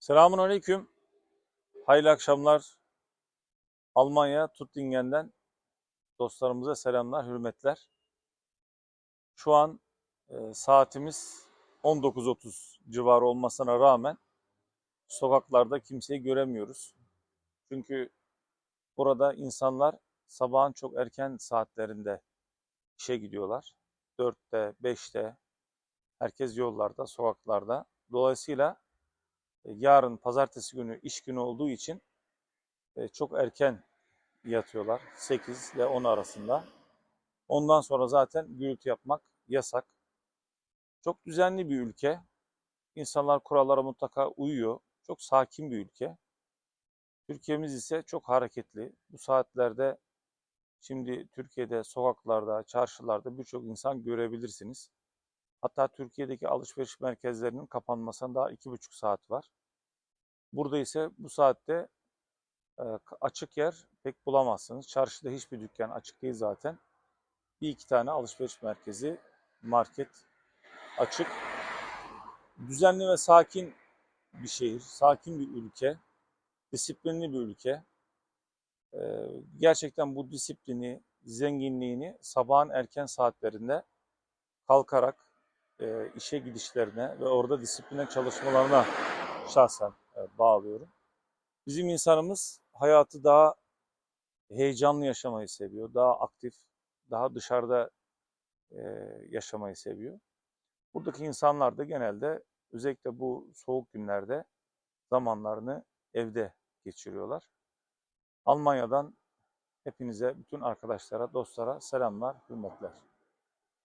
Selamun Aleyküm. Hayırlı akşamlar. Almanya Tuttingen'den dostlarımıza selamlar, hürmetler. Şu an e, saatimiz 19.30 civarı olmasına rağmen sokaklarda kimseyi göremiyoruz. Çünkü burada insanlar sabahın çok erken saatlerinde işe gidiyorlar. 4'te, 5'te herkes yollarda, sokaklarda. Dolayısıyla yarın pazartesi günü iş günü olduğu için e, çok erken yatıyorlar. 8 ile 10 arasında. Ondan sonra zaten gürültü yapmak yasak. Çok düzenli bir ülke. İnsanlar kurallara mutlaka uyuyor. Çok sakin bir ülke. Türkiye'miz ise çok hareketli. Bu saatlerde şimdi Türkiye'de sokaklarda, çarşılarda birçok insan görebilirsiniz. Hatta Türkiye'deki alışveriş merkezlerinin kapanmasına daha iki buçuk saat var. Burada ise bu saatte e, açık yer pek bulamazsınız. Çarşıda hiçbir dükkan açık değil zaten. Bir iki tane alışveriş merkezi, market açık. Düzenli ve sakin bir şehir, sakin bir ülke, disiplinli bir ülke. E, gerçekten bu disiplini, zenginliğini sabahın erken saatlerinde kalkarak e, işe gidişlerine ve orada disipline çalışmalarına şahsen e, bağlıyorum. Bizim insanımız hayatı daha heyecanlı yaşamayı seviyor, daha aktif, daha dışarıda e, yaşamayı seviyor. Buradaki insanlar da genelde özellikle bu soğuk günlerde zamanlarını evde geçiriyorlar. Almanya'dan hepinize, bütün arkadaşlara, dostlara selamlar, hürmetler.